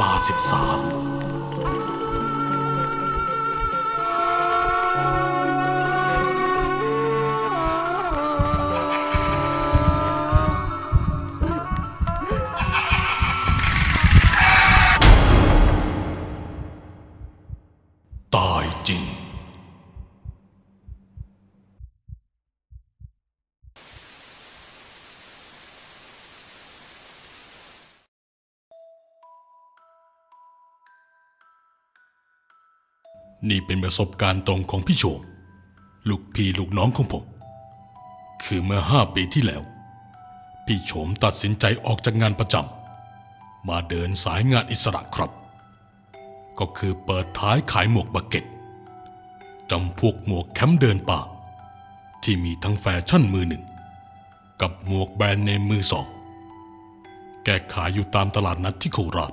ลาสิบสาม นี่เป็นประสบการณ์ตรงของพี่โฉมลูกพี่ลูกน้องของผม คือเมื่อห้าปีที่แล้ว พี่โฉมตัดสินใจออกจากงานประจำมาเดินสายงานอิสระครับ ก็คือเปิดท้ายขายหมวกบักเก็ตจำพวกหมวกแคมป์เดินป่า ที่มีทั้งแฟชั่นมือหนึ่ง กับหมวกแบรนด์เนมมือสอง แกขายอยู่ตามตลาดนัดที่โคราช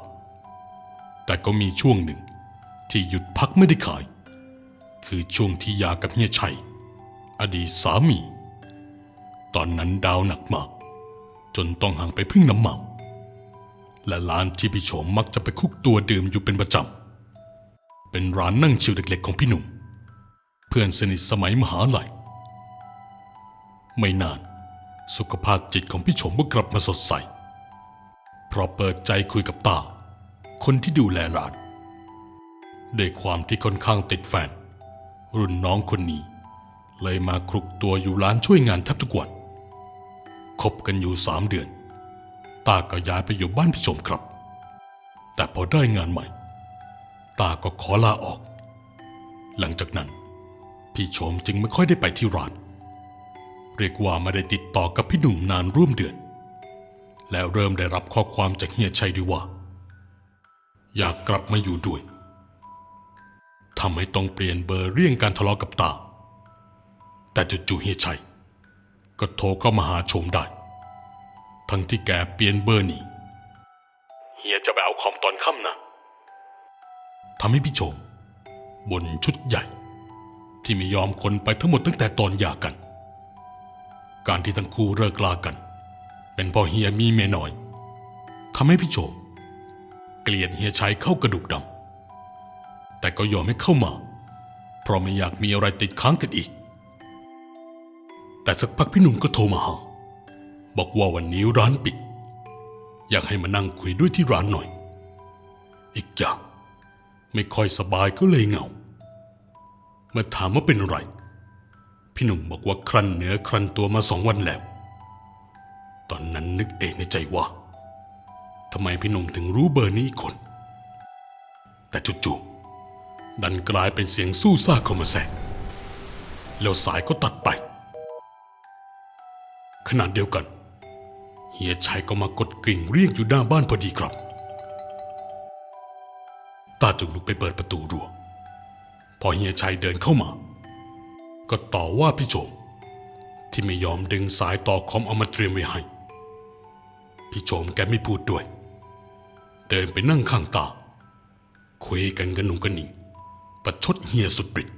แต่ก็มีช่วงหนึ่ง ที่หยุดพักไม่ได้ขาย คือช่วงที่ยากับเฮียชัย อดีตสามี ตอนนั้นดาวหนักมาก จนต้องห่างไปพึ่งน้ำเมา และร้านที่พี่โฉมมักจะไปคุกตัวดื่มอยู่เป็นประจำ เป็นร้านนั่งชิวเล็กๆของพี่หนุ่ม เพื่อนสนิทสมัยมหาลัย ไม่นานสุขภาพจิตของพี่โฉมก็กลับมาสดใส เพราะเปิดใจคุยกับตา คนที่ดูแลร้าน ด้วยความที่ค่อนข้างติดแฟน รุ่นน้องคนนี้ เลยมาคลุกตัวอยู่ร้านช่วยงานแทบทุกวันคบกันอยู่สามเดือน ตาก็ย้ายไปอยู่บ้านพี่ชมครับ แต่พอได้งานใหม่ ตาก็ขอลาออก หลังจากนั้น พี่ชมจึงไม่ค่อยได้ไปที่ร้าน เรียกว่าไม่ได้ติดต่อกับพี่หนุ่มนานร่วมเดือน แล้วเริ่มได้รับข้อความจากเฮียชัยด้วยว่า อยากกลับมาอยู่ด้วย ทำให้ต้องเปลี่ยนเบอร์เรี่ยงการทะเลาะกับตา แต่จู่ๆเฮียชัย ก็โทรเข้ามาหาชมได้ ทั้งที่แกเปลี่ยนเบอร์หนีเฮียจะไปเอาคอมตอนค่ำนะทำให้พี่ชมบ่นชุดใหญ่ ที่ไม่ยอมคนไปทั้งหมดตั้งแต่ตอนหย่ากัน การที่ทั้งคู่เลิกลากัน เป็นเพราะเฮียมีเมียน้อยทำให้พี่โชมเกลียดเฮียชัยเข้ากระดูกดำ แต่ก็ยอมให้เข้ามา เพราะไม่อยากมีอะไรติดค้างกันอีก แต่สักพักพี่หนุ่มก็โทรมาหาบอกว่าวันนี้ร้านปิด อยากให้มานั่งคุยด้วยที่ร้านหน่อย อีกอย่างไม่ค่อยสบายก็เลยเหงา เมื่อถามว่าเป็นอะไร พี่หนุ่มบอกว่าครันเนื้อครันตัวมาสองวันแล้ว ตอนนั้นนึกเองในใจว่าทำไมพี่หนุ่มถึงรู้เบอร์นี้คน แต่จู่ๆ ดันกลายเป็นเสียงสู้ซ่าเข้ามาแทรกแล้วสายก็ตัดไป ขณะเดียวกัน เฮียชัยก็มากดกริ่งเรียกอยู่หน้าบ้านพอดีครับ ตาจึงลุกไปเปิดประตูรัวพอเฮียชัยเดินเข้ามา ก็ต่อว่าพี่โจมที่ไม่ยอมดึงสายต่อคอมเอามาเตรียมไว้ให้ พี่โจมแกไม่พูดด้วย เดินไปนั่งข้างตา คุยกันกันหนุ่งกันหนิง ประชดเฮียสุดฤทธิ์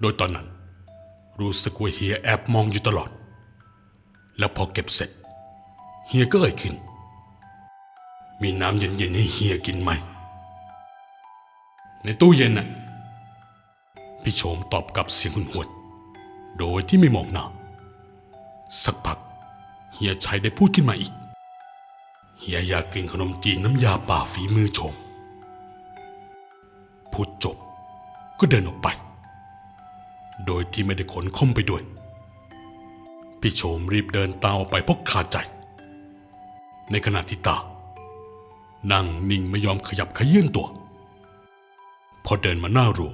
โดยตอนนั้น รู้สึกว่าเฮียแอบมองอยู่ตลอด แล้วพอเก็บเสร็จ เฮียก็เอ่ยขึ้น มีน้ำเย็นๆให้เฮียกินไหม ในตู้เย็นน่ะ พี่โฉมตอบกลับเสียงหุนหวนโดยที่ไม่มองหน้า สักพัก เฮียชัยได้พูดขึ้นมาอีก เฮียอยากกินขนมจีนน้ำยาป่าฝีมือโฉม พูดจบก็เดินออกไป โดยที่ไม่ได้ขนคอมไปด้วย พี่โฉมรีบเดินตามออกไปเพราะขาดใจ ในขณะที่ตา นั่งนิ่งไม่ยอมขยับขยื่นตัว พอเดินมาหน้ารั้ว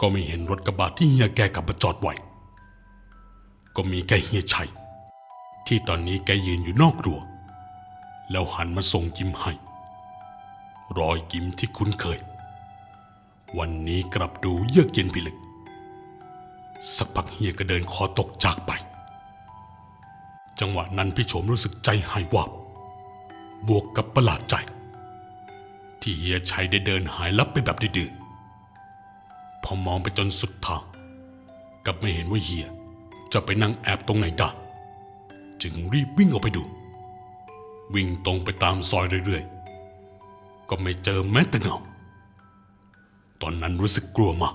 ก็ไม่เห็นรถกระบะที่เฮียแกกลับมาจอดไว้ ก็มีแค่เฮียชัย ที่ตอนนี้แกยืนอยู่นอกรั้วแล้วหันมาส่งยิ้มให้ รอยยิ้มที่คุ้นเคย วันนี้กลับดูเยือกเย็นพิลึก สักพักเฮียก็เดินคอตกจากไป จังหวะนั้นพี่โฉมรู้สึกใจหายวาบบวกกับประหลาดใจ ที่เฮียชัยได้เดินหายลับไปแบบดื้อๆพอมองไปจนสุดทางกับไม่เห็นว่าเฮียจะไปนั่งแอบตรงไหนได้จึงรีบวิ่งออกไปดู วิ่งตรงไปตามซอยเรื่อยๆ ก็ไม่เจอแม้แต่เงา ตอนนั้นรู้สึกกลัวมาก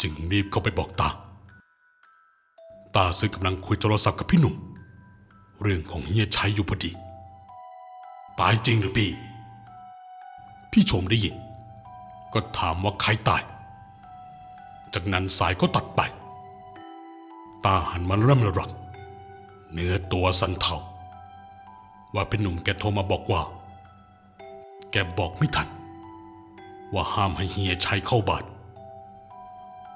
จึงรีบเข้าไปบอกตา ตาซึ่งกำลังคุยโทรศัพท์กับพี่หนุ่ม เรื่องของเฮียชัยอยู่พอดี ตายจริงหรือพี่ พี่ชมได้ยิน ก็ถามว่าใครตาย จากนั้นสายก็ตัดไป ตาหันมาเริ่มระรักเนื้อตัวสันเทาว่าเป็นหนุ่มแกโทรมาบอกว่า แกบอกไม่ทัน ว่าห้ามให้เฮียชัยเข้าบาน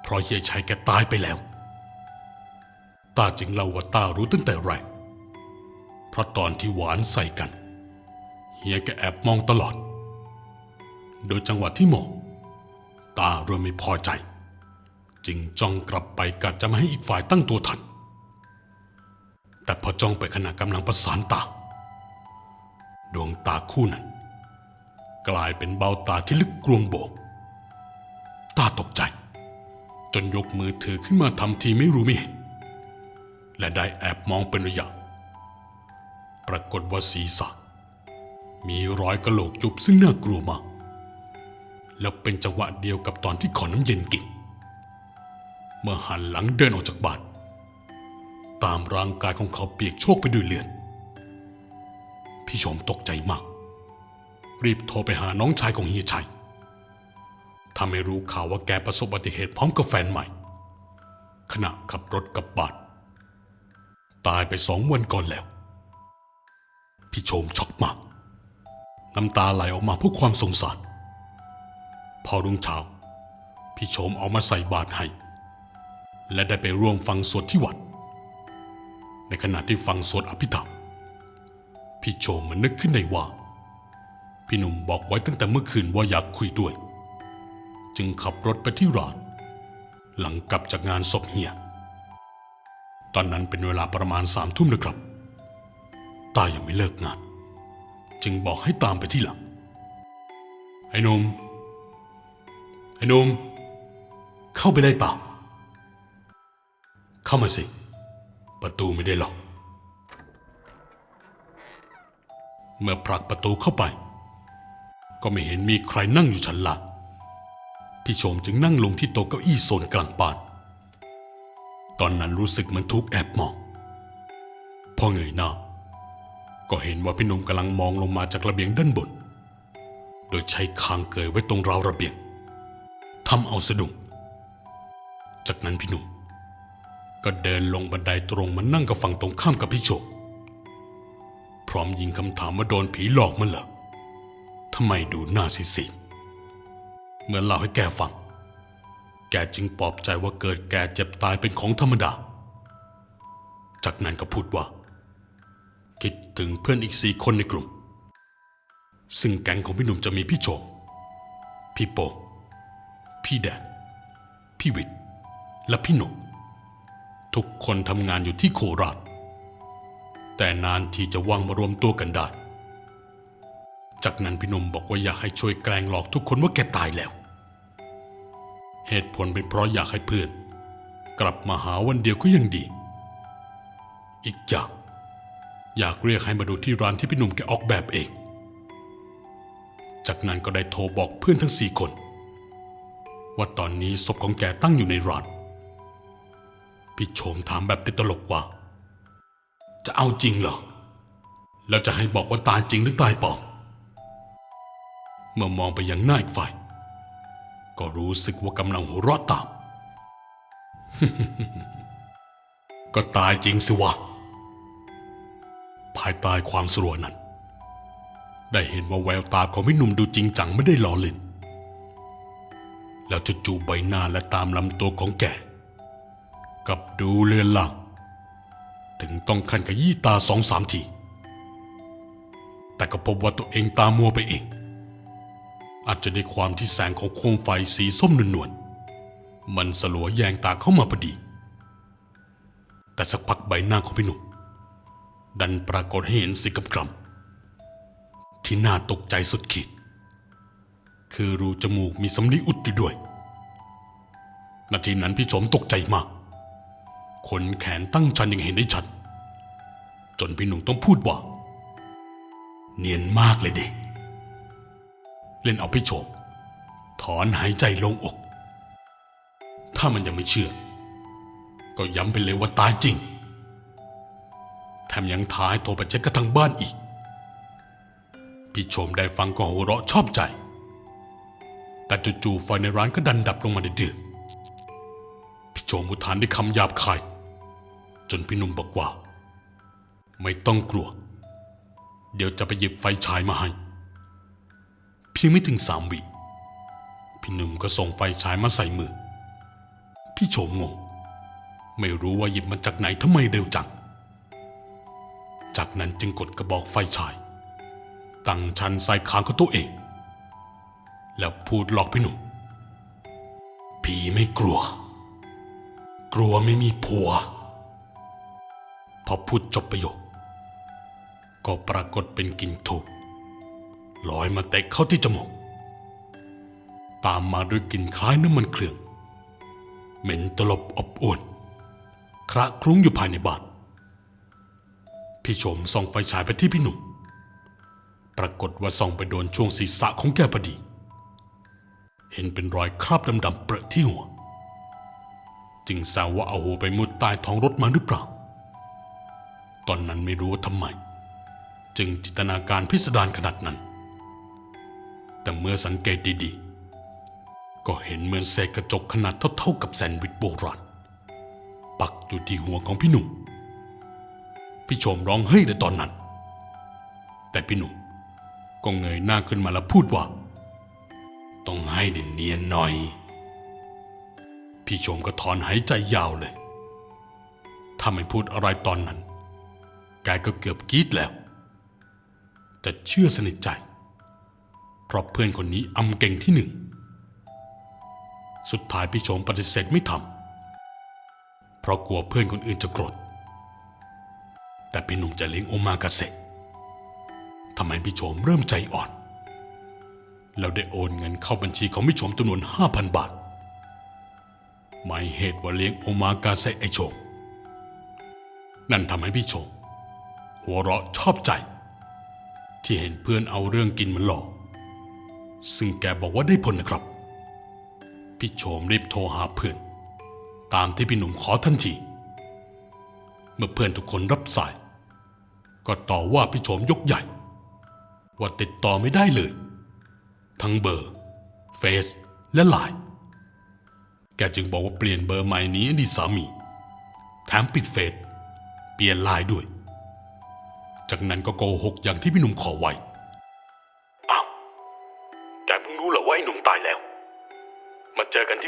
เพราะเฮียชัยแกตายไปแล้ว ตาจึงเล่าว่าตารู้ตั้งแต่แรกเพราะตอนที่หวานใส่กัน เฮียแกแอบมองตลอด โดยจังหวะที่มองตาเริ่มไม่พอใจ จึงจ้องกลับไปกะจะไม่ให้อีกฝ่ายตั้งตัวทัน แต่พอจ้องไปขณะกำลังประสานตา ดวงตาคู่นั้น กลายเป็นเบ้าตาที่ลึกกลวงโบก ตาตกใจ จนยกมือถือขึ้นมาทำทีไม่รู้ไม่เห็น และได้แอบมองเป็นระยะ ปรากฏว่าศีรษะ มีรอยกระโหลกยุบซึ่งน่ากลัวมาก แล้วเป็นจังหวะเดียวกับตอนที่ขอน้ำเย็นกินเมื่อหันหลังเดินออกจากบ้านตามร่างกายของเขาเปียกโชกไปด้วยเลือด พี่ชมตกใจมาก รีบโทรไปหาน้องชายของเฮียชัยทำให้รู้ข่าวว่าแกประสบอุบัติเหตุพร้อมกับแฟนใหม่ ขณะขับรถกลับบ้านตายไปสองวันก่อนแล้ว พี่โชมช็อกมาก น้ำตาไหลออกมาเพื่อความสงสาร พอรุ่งเช้า พี่โชมเอามาใส่บาตรให้ และได้ไปร่วมฟังสวดที่วัด ในขณะที่ฟังสวดอภิธรรม พี่โชมมันนึกขึ้นได้ว่า พี่หนุ่มบอกไว้ตั้งแต่เมื่อคืนว่าอยากคุยด้วย จึงขับรถไปที่ร้าน หลังกลับจากงานศพเฮีย ตอนนั้นเป็นเวลาประมาณสามทุ่มนะครับ ตายังไม่เลิกงาน จึงบอกให้ตามไปที่หลัง ไอ้นุ่มไอ้นุ่มเข้าไปได้เปล่า เข้ามาสิ ประตูไม่ได้ล็อก เมื่อผลักประตูเข้าไป ก็ไม่เห็นมีใครนั่งอยู่ชั้นล่างพี่โชมจึงนั่งลงที่โต๊ะเก้าอี้โซนกลางบ้านตอนนั้นรู้สึกมันถูกแอบมอง พอเงยหน้า ก็เห็นว่าพี่หนุ่มกำลังมองลงมาจากระเบียงด้านบน โดยใช้คางเกยไว้ตรงราวระเบียงทำเอาสะดุ้งจากนั้นพี่หนุ่มก็เดินลงบันไดตรงมานั่งกับฝั่งตรงข้ามกับพี่โชคพร้อมยิงคำถามว่าโดนผีหลอกมันเหรอ ทำไมดูหน้าซีดๆเมื่อเล่าให้แกฟัง แกจึงปลอบใจว่าเกิดแกเจ็บตายเป็นของธรรมดา จากนั้นก็พูดว่า คิดถึงเพื่อนอีกสี่คนในกลุ่ม ซึ่งแก๊งของพี่หนุ่มจะมีพี่โชคพี่โป พี่แดน พี่วิทย์และพี่หนุ่มทุกคนทำงานอยู่ที่โคราช แต่นานที่จะว่างมารวมตัวกันได้ จากนั้นพี่นมบอกว่าอยากให้ช่วยแกล้งหลอกทุกคนว่าแกตายแล้ว เหตุผลเป็นเพราะอยากให้เพื่อน กลับมาหาวันเดียวก็ยังดี อีกอย่าง อยากเรียกให้มาดูที่ร้านที่พี่หนุ่มแกออกแบบเอง จากนั้นก็ได้โทรบอกเพื่อนทั้งสี่คน ว่าตอนนี้ศพของแกตั้งอยู่ในร้านพี่โชมถามแบบติดตลกว่า จะเอาจริงเหรอ แล้วจะให้บอกว่าตายจริงหรือตายปลอม เมื่อมองไปยังหน้าอีกฝ่าย ก็รู้สึกว่ากำลังหัวเราะตาม ก็ตายจริงสิวะ ภายใต้ความสรวนั้น ได้เห็นว่าแววตาของพี่หนุ่มดูจริงจังไม่ได้ล้อเล่น แล้วจู่ๆใบหน้าและตามลำตัวของแกกับดูเลือนลางถึงต้องขันขยี้ตาสองสามที แต่ก็พบว่าตัวเองตามัวไปเอง อาจจะได้ความที่แสงของโคมไฟสีส้มนวลๆมันสลัวแยงตาเข้ามาพอดี แต่สักพักใบหน้าของพี่หนุ่มดันปรากฏให้เห็นสิ่งกำๆที่น่าตกใจสุดขีด คือรูจมูกมีสำลีอุดอยู่ด้วย นาทีนั้นพี่ชมตกใจมาก ขนแขนตั้งชันยังเห็นได้ชัด จนพี่หนุ่มต้องพูดว่า เนียนมากเลยเด็ เล่นเอาพี่โฉมถอนหายใจลงอก ถ้ามันยังไม่เชื่อ ก็ย้ำไปเลยว่าตายจริง แถมยังท้ายโทรไปเช็คกันทั้งบ้านอีก พี่โฉมได้ฟังก็หัวเราะชอบใจ แต่จู่ๆไฟในร้านก็ดันดับลงมาดื้อๆพี่โฉมอุทานด้วยคำหยาบคาย จนพี่หนุ่มบอกว่า ไม่ต้องกลัว เดี๋ยวจะไปหยิบไฟฉายมาให้ พียงไม่ถึงสามวิ พี่หนุ่มก็ส่งไฟฉายมาใส่มือ พี่โฉมงง ไม่รู้ว่าหยิบมาจากไหนทำไมเร็วจัง จากนั้นจึงกดกระบอกไฟฉาย ตั้งชันใส่คางของตัวเอง แล้วพูดหลอกพี่หนุ่ม ผีไม่กลัว กลัวไม่มีผัว พอพูดจบประโยค ก็ปรากฏเป็นกิ่งถูก ลอยมาเตะเข้าที่จมูก ตามมาด้วยกลิ่นคล้ายน้ำมันเครื่อง เหม็นตลบอบอวนคระคลุ้งอยู่ภายในบ้านพี่โฉมส่องไฟฉายไปที่พี่หนุ่ม ปรากฏว่าส่องไปโดนช่วงศีรษะของแกพอดี เห็นเป็นรอยคราบดำๆเปรอะที่หัว จึงแซวว่าเอาหัวไปมุดใต้ท้องรถมาหรือเปล่า ตอนนั้นไม่รู้ว่าทำไม จึงจินตนาการพิสดารขนาดนั้น แต่เมื่อสังเกตดีๆ ก็เห็นเหมือนเศษกระจกขนาดเท่าๆกับแซนด์วิชโบราณปักอยู่ที่หัวของพี่หนุ่ม พี่โฉมร้องเฮ้ยในตอนนั้น แต่พี่หนุ่มก็เงยหน้าขึ้นมาแล้วพูดว่า ต้องให้เนียนๆหน่อย พี่โฉมก็ถอนหายใจยาวเลย ถ้าไม่พูดอะไรตอนนั้นแกก็เกือบกรีดแล้ว จะเชื่อสนิทใจ เพราะเพื่อนคนนี้อำเก่งที่หนึ่ง สุดท้ายพี่โฉมปฏิเสธไม่ทำเพราะกลัวเพื่อนคนอื่นจะโกรธ แต่พี่หนุ่มจะเลี้ยงโอมากาเสะทำไมพี่โฉมเริ่มใจอ่อน แล้วได้โอนเงินเข้าบัญชีของพี่โฉมจำนวน5,000บาทหมายเหตุว่าเลี้ยงโอมากาเสะไอโฉมนั่นทำให้พี่โฉมหัวเราะชอบใจ ที่เห็นเพื่อนเอาเรื่องกินมันหลอก ซึ่งแกบอกว่าได้ผลนะครับ พี่โฉมรีบโทรหาเพื่อน ตามที่พี่หนุ่มขอทันที เมื่อเพื่อนทุกคนรับสาย ก็ต่อว่าพี่โฉมยกใหญ่ ว่าติดต่อไม่ได้เลย ทั้งเบอร์ เฟซและไลน์แกจึงบอกว่าเปลี่ยนเบอร์ใหม่นี้อดีตสามี แถมปิดเฟซเปลี่ยนไลน์ด้วย จากนั้นก็โกหกอย่างที่พี่หนุ่มขอไว้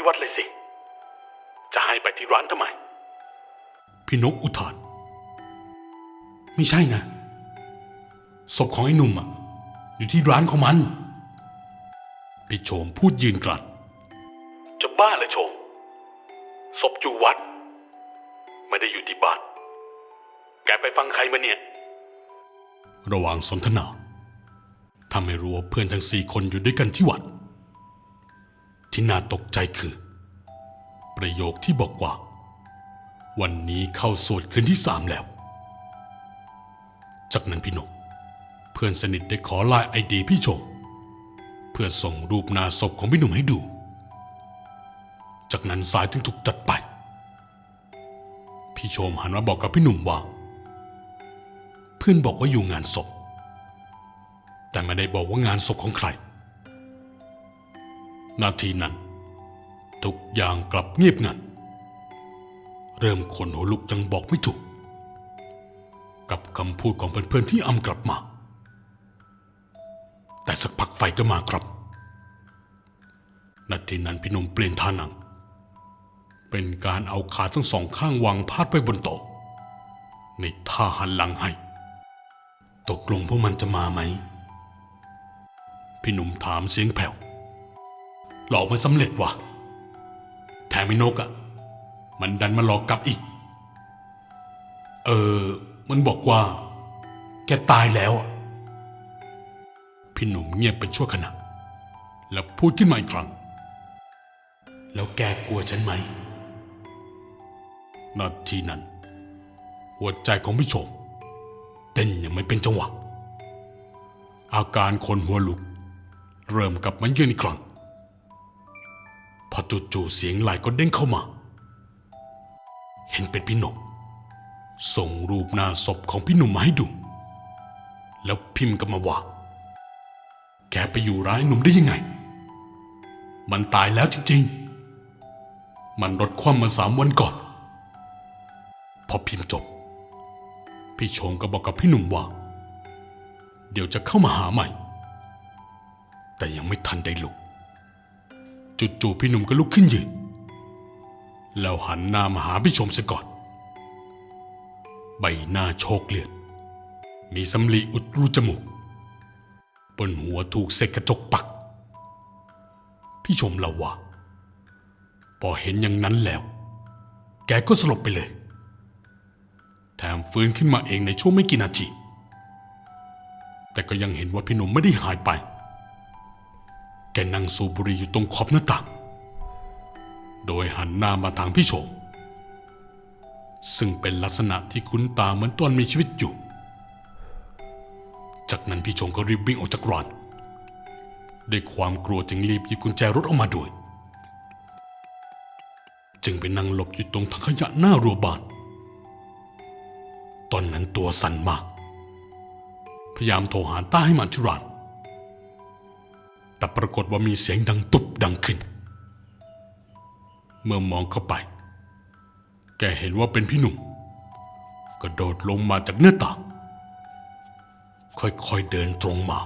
ที่วัดเลยสิ จะให้ไปที่ร้านทำไม พี่นกอุทาน ไม่ใช่นะ ศพของไอ้หนุ่มอะอยู่ที่ร้านของมัน พี่โฉมพูดยืนกรัด จะบ้าเลยโฉม ศพอยู่วัด ไม่ได้อยู่ที่บ้าน แกไปฟังใครมาเนี่ย ระหว่างสนทนาทำให้รู้ว่าเพื่อนทั้งสี่คนอยู่ด้วยกันที่วัด ที่น่าตกใจคือ ประโยคที่บอกว่า วันนี้เข้าสวดคืนที่สามแล้ว จากนั้นพี่นกเพื่อนสนิทได้ขอไลน์ไอดีพี่โฉมเพื่อส่งรูปนาศพของพี่หนุ่มให้ดู จากนั้นสายจึงถูกตัดไป พี่ชมหันมาบอกกับพี่หนุ่มว่า เพื่อนบอกว่าอยู่งานศพ แต่ไม่ได้บอกว่างานศพของใคร นาทีนั้น ทุกอย่างกลับเงียบงัน เริ่มขนหัวลุกยังบอกไม่ถูก กับคำพูดของเพื่อนๆที่อำกลับมา แต่สักพักไฟก็มาครับนาทีนั้นพี่หนุ่มเปลี่ยนท่านั่ง เป็นการเอาขาทั้งสองข้างวางพาดไปบนโต๊ะในท่าหันหลังให้ ตกลงพวกมันจะมาไหม พี่หนุ่มถามเสียงแผ่ว หลอกมันสำเร็จว่ะ แถมไอ้นกอะ่ะ มันดันมาหลอกกลับอีก เออ มันบอกว่า แกตายแล้วอะพี่หนุ่มเงียบไปชั่วขณะ แล้วพูดขึ้นมาอีกครั้ง แล้วแกกลัวฉันไหมนาทีนั้น หัวใจของพี่ชมเต้นยังไม่เป็นจังหวะ อาการคนหัวลุก เริ่มกลับมาเยือนอีกครั้ง พอจู่ๆเสียงไหลก็เด้งเข้ามา เห็นเป็นพี่หนก ส่งรูปหน้าศพของพี่หนุ่มมาให้ดู แล้วพิมพ์กับมาว่า แกไปอยู่ร้านไอ้หนุ่มได้ยังไง มันตายแล้วจริงๆ มันรถคว่ำมาสามวันก่อน พอพิมพ์จบ พี่ชงก็บอกกับพี่หนุ่มว่า เดี๋ยวจะเข้ามาหาใหม่ แต่ยังไม่ทันได้ลุก จู่ๆพี่หนุ่มก็ลุกขึ้นยืน แล้วหันหน้ามาหาพี่ชมซะก่อน ใบหน้าโชกเลือด มีสำลีอุดรูจมูก บนหัวถูกเศษกระจกปัก พี่ชมเล่าว่า พอเห็นอย่างนั้นแล้ว แกก็สลบไปเลย แถมฟื้นขึ้นมาเองในช่วงไม่กี่นาที แต่ก็ยังเห็นว่าพี่หนุ่มไม่ได้หายไป แกนั่งสูบบุหรี่อยู่ตรงขอบหน้าต่าง โดยหันหน้ามาทางพี่ชมซึ่งเป็นลักษณะที่คุ้นตาเหมือนตอนมีชีวิตอยู่ จากนั้นพี่ชงก็รีบวิ่งออกจากร้านด้วยความกลัวจึงรีบหยิบกุญแจรถออกมาด้วย จึงไปนั่งหลบอยู่ตรงถังขยะหน้ารั้วบ้าน ตอนนั้นตัวสั่นมาก พยายามโทรหาต้าให้มาที่ร้าน แต่ปรากฏว่ามีเสียงดังตุบดังขึ้น เมื่อมองเข้าไป แกเห็นว่าเป็นพี่หนุ่มกระโดดลงมาจากหน้าต่างค่อยๆเดินตรงมา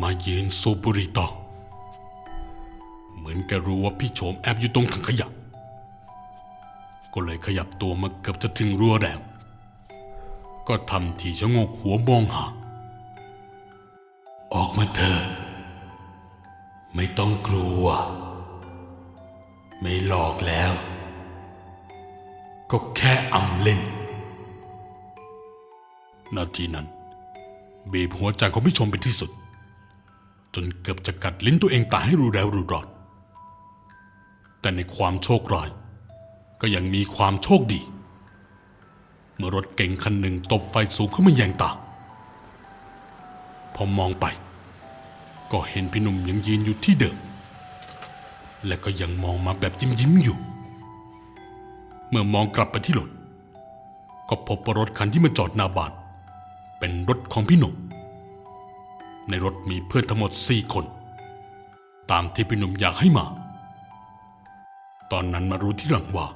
มายืนสูบบุหรี่ต่อ เหมือนแกรู้ว่าพี่โฉมแอบอยู่ตรงถังขยะ ก็เลยขยับตัวมาเกือบจะถึงรั้วแล้ว ก็ทำทีชะโงกหัวมองหา ออกมาเถอะไม่ต้องกลัว ไม่หลอกแล้ว ก็แค่อำเล่น นาทีนั้น บีบหัวใจของพี่ชมเป็นที่สุด จนเกือบจะกัดลิ้นตัวเองตายให้รู้แล้วรู้รอด แต่ในความโชคร้าย ก็ยังมีความโชคดี เมื่อรถเก๋งคันหนึ่งตบไฟสูงขึ้นมาแยงตา พอมองไป ก็เห็นพี่หนุ่มยังยืนอยู่ที่เดิม และก็ยังมองมาแบบยิ้มยิ้มอยู่ เมื่อมองกลับไปที่รถก็พบว่ารถคันที่มาจอดหน้าบ้าน เป็นรถของพี่หนุ่ม ในรถมีเพื่อนทั้งหมดสี่คน ตามที่พี่หนุ่มอยากให้มา ตอนนั้นมารู้ที่หลังว่า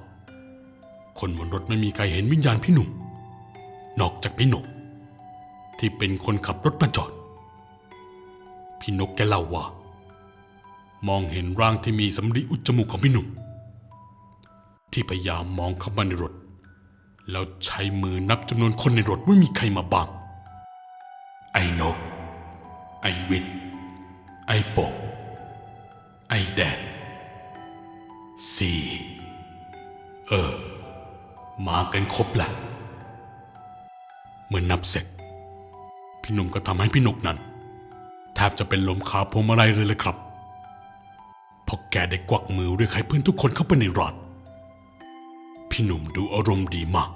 คนบนรถไม่มีใครเห็นวิญญาณพี่หนุ่ม นอกจากพี่หนุ่มที่เป็นคนขับรถมาจอด พี่นกแกเล่าว่า มองเห็นร่างที่มีสำลีอุดจมูกของพี่หนุ่มที่พยายามมองเข้ามาในรถ แล้วใช้มือนับจำนวนคนในรถว่ามีใครมาบ้าง ไอ้นก ไอ้วิทย์ไอ้ปก ไอ้แดนสี่เออ มากันครบแหละเมื่อนับเสร็จ พี่หนุ่มก็ทำให้พี่นกนั้น บจะเป็นลมขาพวงมาลัยเลยเลยครับพราะแกได้กวักมือเรียกให้เพื่อนทุกคนเข้าไปในร้านพี่หนุ่มดูอารมณ์ดีมาก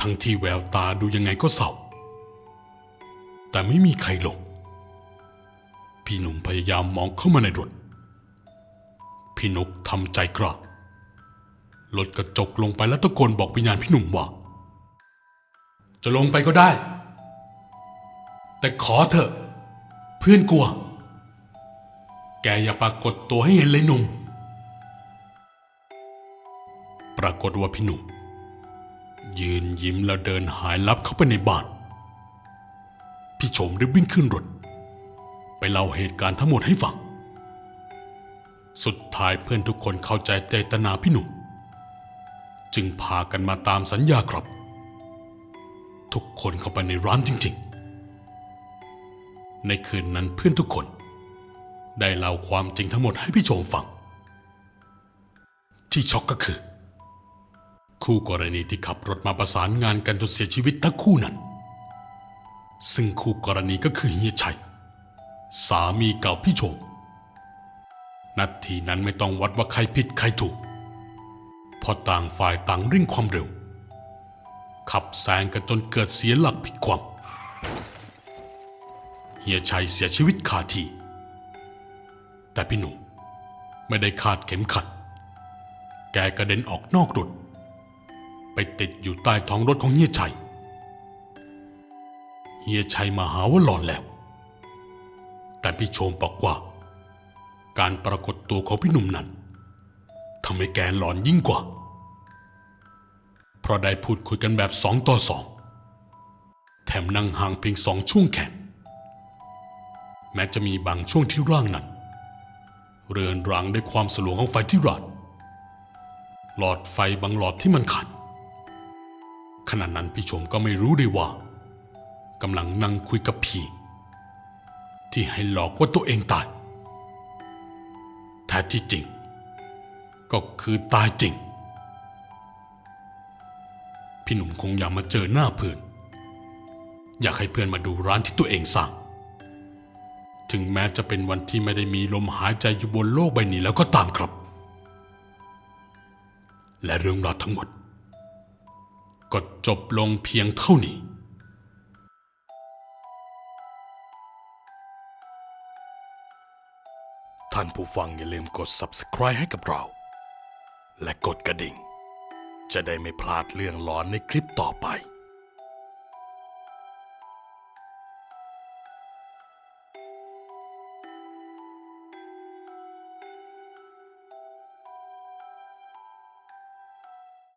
ทั้งที่แววตาดูยังไงก็เศร้า แต่ไม่มีใครลง พี่หนุ่มพยายามมองเข้ามาในรถ พี่นกทำใจกล้าลดกระจกลงไปแล้วตะโกนบอกวิญญาณพี่หนุ่มว่า จะลงไปก็ได้ แต่ขอเถอะ พื่อนกลัว แกอย่าปรากฏตัวให้เห็นเลยหนุ่ม ปรากฏว่าพี่หนุ่ม ยืนยิ้มแล้วเดินหายลับเข้าไปในบ้าน พี่ชมได้วิ่งขึ้นรถ ไปเล่าเหตุการณ์ทั้งหมดให้ฟัง สุดท้ายเพื่อนทุกคนเข้าใจเจตนาพี่หนุ่ม จึงพากันมาตามสัญญาครับ ทุกคนเข้าไปในร้านจริง ๆ ในคืนนั้นเพื่อนทุกคน ได้เล่าความจริงทั้งหมดให้พี่โจมฟัง ที่ช็อกก็คือ คู่กรณีที่ขับรถมาประสานงานกันจนเสียชีวิตทั้งคู่นั้น ซึ่งคู่กรณีก็คือเฮียชัย สามีเก่าพี่โจมนาทีนั้นไม่ต้องวัดว่าใครผิดใครถูกเพอต่างฝ่ายต่างเร่งความเร็ว ขับแซงกันจนเกิดเสียหลักพลิกคว่ำเฮีฮียชัยเสียชีวิตคาที่ แต่พี่หนุ่มไม่ได้คาดเข็มขัด แกกระเด็นออกนอกรถ ไปติดอยู่ใต้ท้องรถของเฮียชัย เฮียชัยมาหาว่าหลอนแล้ว แต่พี่โชมบอกว่า การปรากฏตัวของพี่หนุ่มนั้นทำให้แกหลอนยิ่งกว่า เพราะได้พูดคุยกันแบบสองต่อสองแถมนั่งห่างเพียงสองช่วงแขน แม้จะมีบางช่วงที่ร่างนั้น เรือนรางด้วยความสลัวของไฟที่ราดหลอดไฟบางหลอดที่มันขาดขณะนั้นพี่ชมก็ไม่รู้ได้ว่ากำลังนั่งคุยกับผีที่ให้หลอกว่าตัวเองตายแท้ที่จริง ก็คือตายจริง พี่หนุ่มคงอยากมาเจอหน้าเพื่อน อยากให้เพื่อนมาดูร้านที่ตัวเองสร้าง ถึงแม้จะเป็นวันที่ไม่ได้มีลมหายใจอยู่บนโลกใบนี้แล้วก็ตามครับ และเรื่องราวทั้งหมด ก็จบลงเพียงเท่านี้ ท่านผู้ฟังอย่าลืมกด subscribe ให้กับเรา และกดกระดิ่ง จะได้ไม่พลาดเรื่องหลอนในคลิปต่อไป